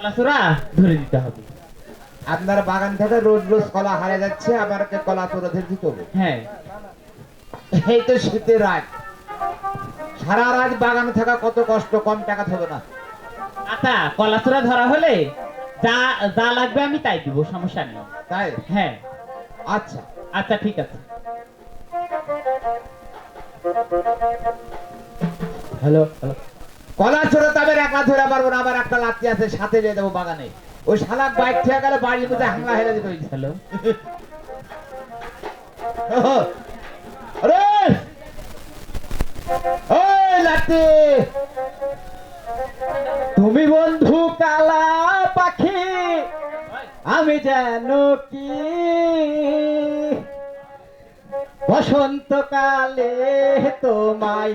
কলাচোরা ধরে দিতে হবে। আপনার বাগান থেকে রোজ রোজ কলা হারে যাচ্ছে আমাকে কলা তোরা ধরে দিতে হবে। হ্যাঁ। এই তো শীতের রাত। সারা রাত বাগানে থাকা কত কষ্ট কম টাকা হবে না। আচ্ছা কলাচোরা ধরা হলে যা যা লাগবে আমি তাই দিব সমস্যা নেই। তাই? হ্যাঁ। আচ্ছা। আচ্ছা ঠিক আছে। Hello hello. কলা ছোড়ে তবে একা ধরে পারব না আবার একটা লাত্তি আছে, সাথে দিয়ে দেবো বাগানে। ওই শালা বাইক থেকে গেলে, বাড়ির মধ্যে হাঙ্গা আরে! ওই লাত্তি! তুমি বন্ধু কালা পাখি, আমি যেন কি? বসন্তকালে তোমায়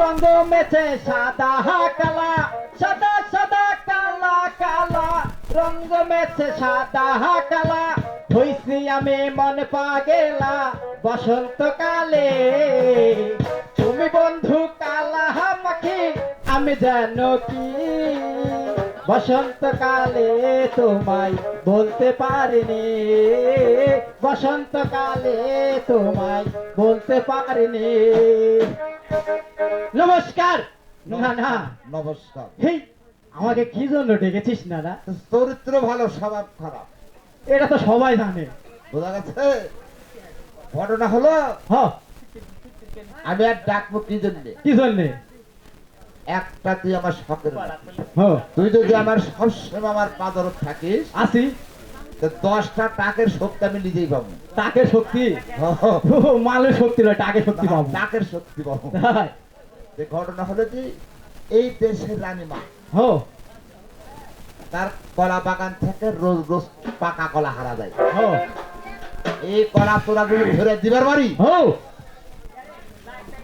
রঙ মেছে সাদা কালা, সাদা সাদা কালা কালা। রঙ মেছে সাদা কালা, হইছি আমি মন পাগেলা, বসন্তকালে। তুমি বন্ধু কালা পাখি আমি জানো কি বসন্তকালে তোমায় বলতে পারিনি। বসন্তকালে তোমায় বলতে পারিনি। নমস্কার। না না। নমস্কার। হেই আমাকে কি জন্য ডেকেছিস না না চরিত্র ভালো স্বভাব খারাপ। এটা তো সবাই জানে। বোঝা গেছে? ঘটনা হলো হ। আমি আর ডাকবো কি জন্যে? কি জন্যে? একটা তুই আমার শখের তুই যদি আমার সবসময় আমার পাদরত থাকিস আসি। দশটা টাকের শক্তি আমি নিজেই পাবো। তাকে শক্তি? মালের শক্তি নয় টাকে শক্তি পাবো। টাকের শক্তি পাবো। তাই? যে ঘটনা হলো যে এই দেশের রানীমা হ। তার কলা বাগান থেকে রোজ রোজ পাকা কলা হারা যায় হ। এই কলা তোরা যদি ধরে দিবার পারি হ।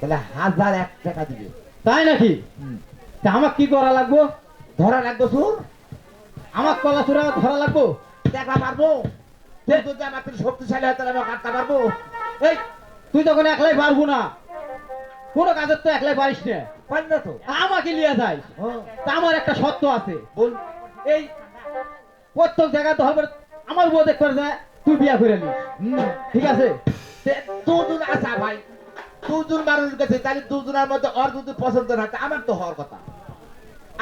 তাহলে হাজার এক টাকা দিবে। তাই নাকি? তা আমার কি করা লাগবো? ধরা লাগবে সুর? আমার কলা চূড়া ধরা লাগবো? দেখা পারব তুই যদি আমার থেকে শক্তিশালী হয় তাহলে আমি কাটতে পারব এই তুই তখন একলাই পারব না কোনো কাজের তো একলাই পারিস না। পারি না তো। আমাকে নিয়ে যাই। তা আমার একটা শর্ত আছে। বল। এই প্রত্যেক জায়গায় তো হবে আমার বউ দেখতে যায় তুই বিয়া করে নিস। ঠিক আছে? তে- দুজন আসা ভাই। দুজন মানুষ গেছে তাহলে দুজনের মধ্যে ওর যদি পছন্দ না আমার তো হওয়ার কথা।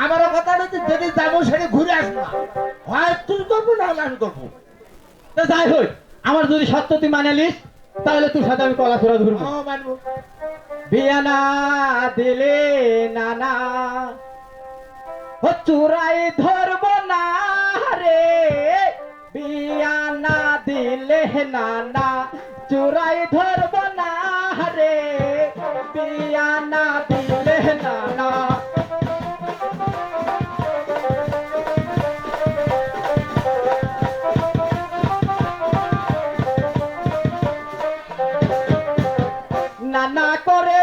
আমারও কথা হচ্ছে যদি যাব সেটা ঘুরে আসব না। হয় তুই করব না হলে আমি করব। তা যাই হোক আমার যদি সত্য তুই মানে নিস তাহলে তোর সাথে আমি কলা চূড়া ধরবো মানবো। বিয়া না দিলে নানা ও চূড়াই ধরব না রে। বিয়া না দিলে নানা চূড়াই ধরব নানা করে,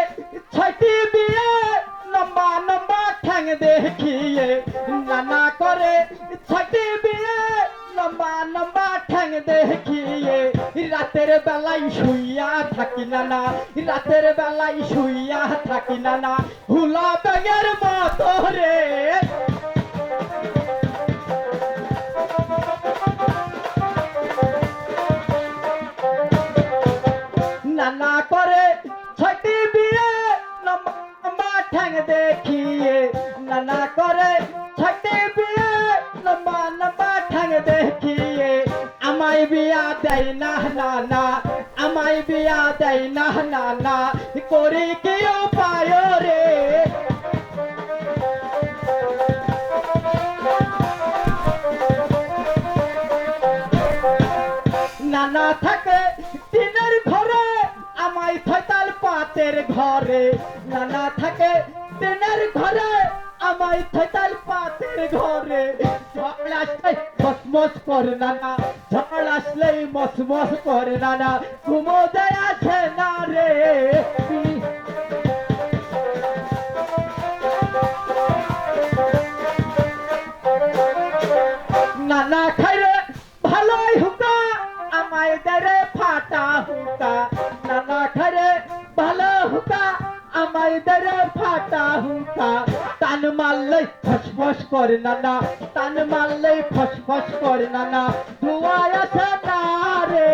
ছয়টি বিয়ে, লম্বা লম্বা ঠ্যাং দেখিয়ে। নানা করে, ছয়টি বিয়ে, লম্বা লম্বা ঠ্যাং দেখিয়ে। রাতের বেলায় শুইয়া থাকি নানা রাতের বেলায় শুইয়া থাকি নানা হুলা বেগের মতো রে। দেয় না না না। আমায় বিয়া দেয় না না না। করি কি উপায় রে? নানা থাকে টিনের ঘরে, আমায় থৈতাল পাতের ঘরে। নানা থাকে টিনের ঘরে, আমায় থৈতাল পাতের ঘরে। সকালে আসতে মস করে নানা ঝড় আসলেই মস মস করে নানা ঘুমো আছে না হুকা টান মারলেই ফস ফস করে নানা টান মারলেই ফস ফস করে নানা ধোঁয়া আছে না রে।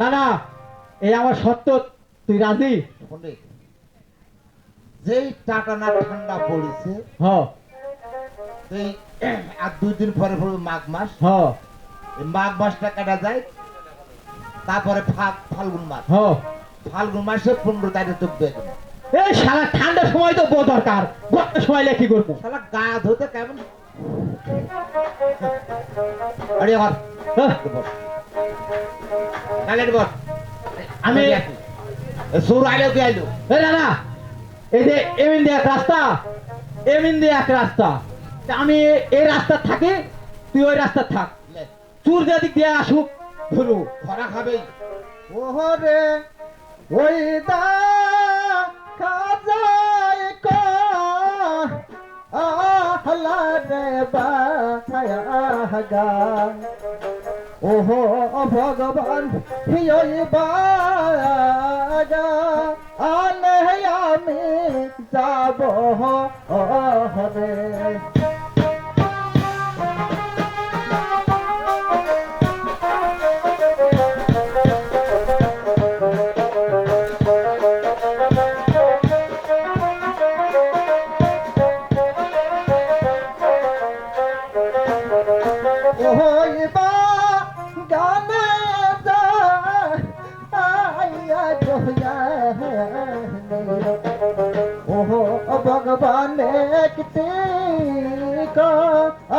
নানা এই আমার সত্য তুই রাজি? যেই টাটা না ঠান্ডা পড়েছে হ। আর দুই দিন পরে পড়বে মাঘ মাস। হ। মাঘ মাসটা কাটা যায় তারপরে ফাগ ফাল্গুন মাস। ফাল্গুন মাসে পনেরো তারিখ তো বেতন এই সারা ঠান্ডার সময় তো বউ দরকার। গরমের সময় লে কি করব? শালা গা ধুতে কেমন? আরে হ্যাঁ, নালে বস আমি সুর আইলো কি আইলো? এ না না এই যে এমিন দিয়ে এক রাস্তা এমিন দিয়ে এক রাস্তা। আমি এই রাস্তা থাকি তুই ওই রাস্তা থাক। চুর দিক দিয়ে আসুক, ধরু খরা খাবে ওহরে, ওই দা কাজায় কো আহলা রে বাহাগা ওহো, ভগবান, হিয়ই বাগা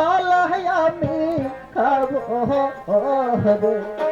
আল্লাহ আমি খাব। হরে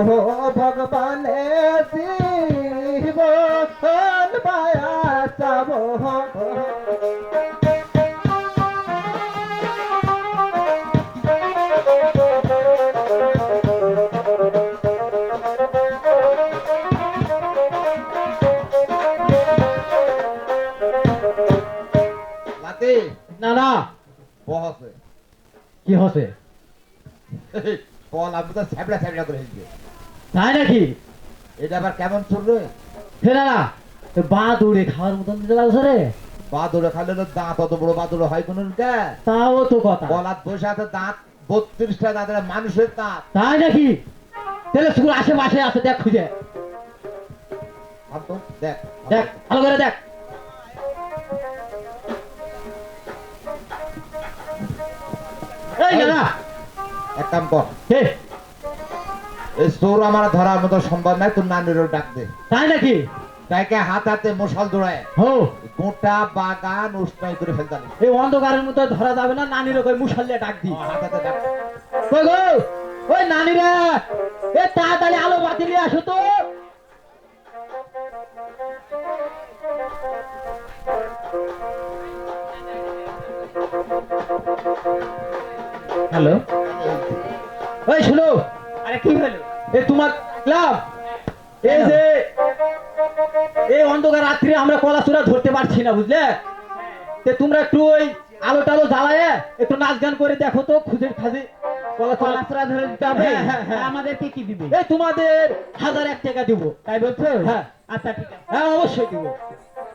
ভগবানে শিব বায়া চাব লাতে না না বহসে কি হসে কল আমি তো স্যাবলা স্যাবলা করে তাই নাকি? এটা আবার কেমন না না বা দৌড়ে খাওয়ার মতন দিতে লাগছে রে? বাদুড়ে খালে তো দাঁত অত বড় বাদুড়ে হয় কোন তাও তো কথা। গলাত বসে আছে দাঁত বত্রিশটা মানুষের দাঁত। তাই নাকি? তাহলে স্কুল আশেপাশে আছে দেখ খুঁজে। দেখ। দেখ ভালো করে দেখ। এই না না এক কাম কর। হে এই তোর আমার ধরার মতো সম্ভব নাই তোর নানিরও ডাক দে। তাই নাকি? তাইকে হাত হাতে মশাল দৌড়ায় হো। গোটা বাগান উষ্ণাই করে ফেলতে। এই অন্ধকারের মতো ধরা যাবে না নানির কই মুসাল্লে ডাক দি। হাত হাতে ডাক কই গো ওই নানি রে এ তাড়াতাড়ি আলো বাতি নিয়ে আসো তো। হ্যালো ওই শুনো। আরে কি হলো? এ তোমার ক্লাব? এই যে এই অন্ধকার রাত্রে আমরা কলাচূড়া ধরতে পারছি না বুঝলে? তে তোমরা একটু ওই আলো টালো জ্বালায় একটু নাচ গান করে দেখো তো খুঁজে খাজে কলা চলা ধরে দিতে হবে? হ্যাঁ, হ্যাঁ, হ্যাঁ। আমাদেরকে কি দিবে? এই তোমাদের হাজার এক টাকা দিব। তাই বলছো? হ্যাঁ। আচ্ছা ঠিক আছে। হ্যাঁ অবশ্যই দিব।